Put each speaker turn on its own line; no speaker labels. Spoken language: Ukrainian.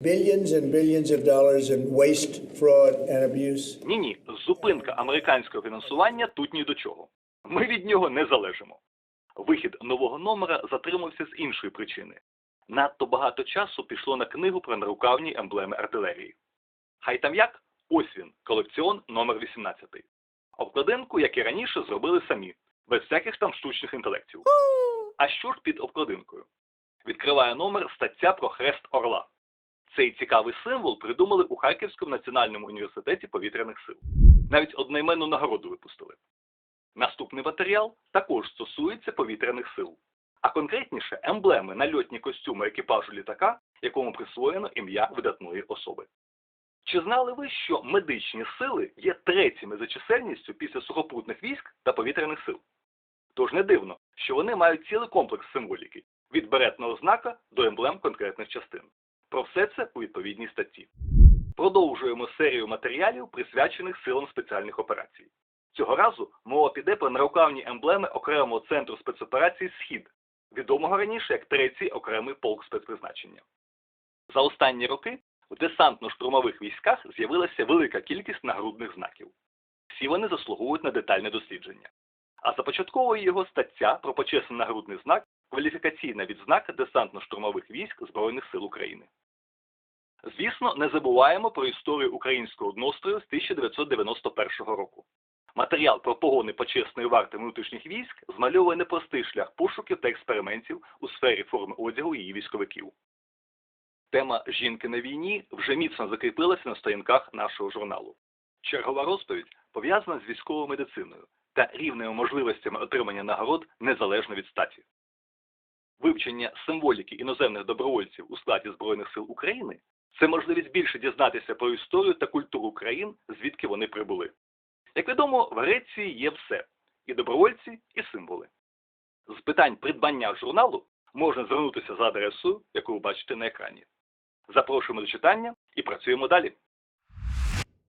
billions and billions of dollars in waste, fraud, and abuse.
Ні, ні, зупинка американського фінансування тут ні до чого. Ми від нього не залежимо. Вихід нового номера затримався з іншої причини. Надто багато часу пішло на книгу про нарукавні емблеми артилерії. Хай там як, ось він, колекціон номер 18. Обкладинку, як і раніше, зробили самі, без всяких там штучних інтелектів. А що ж під обкладинкою? Відкриває номер стаття про хрест Орла. Цей цікавий символ придумали у Харківському національному університеті повітряних сил. Навіть одноіменну нагороду випустили. Наступний матеріал також стосується повітряних сил, а конкретніше емблеми на льотні костюми екіпажу літака, якому присвоєно ім'я видатної особи. Чи знали ви, що медичні сили є третіми за чисельністю після сухопутних військ та повітряних сил? Тож не дивно, що вони мають цілий комплекс символіки від беретного знака до емблем конкретних частин. Про все це у відповідній статті. Продовжуємо серію матеріалів, присвячених силам спеціальних операцій. Цього разу мова піде про нарукавні емблеми окремого центру спецоперацій Схід, відомого раніше як третій окремий полк спецпризначення. За останні роки в десантно-штурмових військах з'явилася велика кількість нагрудних знаків. Всі вони заслуговують на детальне дослідження. А започатковує його стаття про почесний нагрудний знак кваліфікаційна відзнака десантно-штурмових військ Збройних сил України. Звісно, не забуваємо про історію українського однострою з 1991 року. Матеріал про погони почесної варти внутрішніх військ змальовує непростий шлях пошуків та експериментів у сфері форми одягу її військовиків. Тема жінки на війні вже міцно закріпилася на сторінках нашого журналу. Чергова розповідь пов'язана з військовою медициною та рівними можливостями отримання нагород незалежно від статі. Вивчення символіки іноземних добровольців у складі Збройних сил України це можливість більше дізнатися про історію та культуру країн, звідки вони прибули. Як відомо, в Греції є все і добровольці, і символи. З питань придбання журналу можна звернутися за адресою, яку ви бачите на екрані. Запрошуємо до читання і працюємо далі.